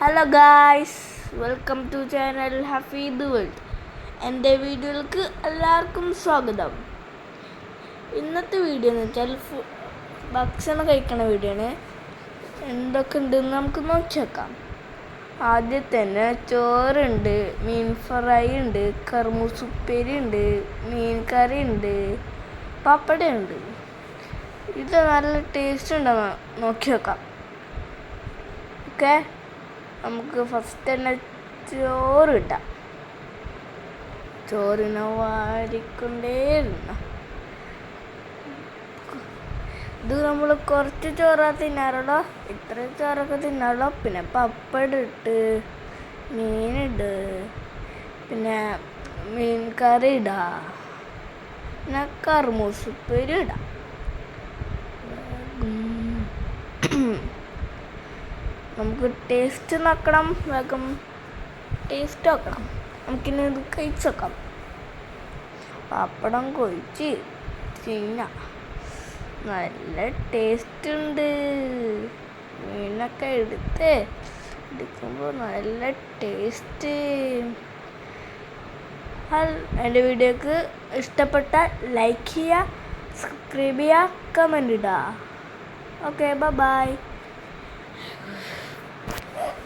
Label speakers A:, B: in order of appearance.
A: Hello guys welcome to channel Hafeed world എന്റെ വീഡിയോയിലേക്ക് എല്ലാവർക്കും സ്വാഗതം. ഇന്നത്തെ വീഡിയോ എന്ന് വെച്ചാൽ ഭക്ഷണം കഴിക്കണ വീഡിയോ ആണ്. എന്തൊക്കെ ഉണ്ടെന്ന് നമുക്ക് നോക്കിയേക്കാം. ആദ്യം തന്നെ ചോറുണ്ട് മീൻ ഫ്രൈ ഉണ്ട് കർമൂസ് ഉപ്പേരി ഉണ്ട് മീൻ കറി ഉണ്ട് പപ്പട ഉണ്ട്. ഇത് നല്ല ടേസ്റ്റ് ഉണ്ടെന്ന് നോക്കി വെക്കാം ഓക്കെ? നമുക്ക് ഫസ്റ്റ് തന്നെ ചോറ് കിട്ടാം. ചോറിനെ വാരിക്കൊണ്ടേയിരുന്നു. ഇത് നമ്മൾ കുറച്ച് ചോറാ തിന്നാറുള്ളൂ. ഇത്ര ചോറൊക്കെ തിന്നാറുള്ളൂ. പിന്നെ പപ്പടം ഇട്ട് മീനിട് പിന്നെ മീൻ കറി ഇടാ പിന്നെ കറുമൂസുപ്പേരി ഇടാം. നമുക്ക് ടേസ്റ്റ് നോക്കണം വേഗം ടേസ്റ്റ് നോക്കണം. നമുക്കിനി ഇത് കഴിച്ച് നോക്കാം. പപ്പടം കൊഴിച്ച് തിന്ന നല്ല ടേസ്റ്റ് ഉണ്ട്. മീനൊക്കെ എടുത്ത് എടുക്കുമ്പോൾ നല്ല ടേസ്റ്റ് എന്റെ വീഡിയോക്ക് ഇഷ്ടപ്പെട്ട ലൈക്ക് ചെയ്യുക സബ്സ്ക്രൈബ് ചെയ്യുക കമന്റ് ഇടുക. Okay bye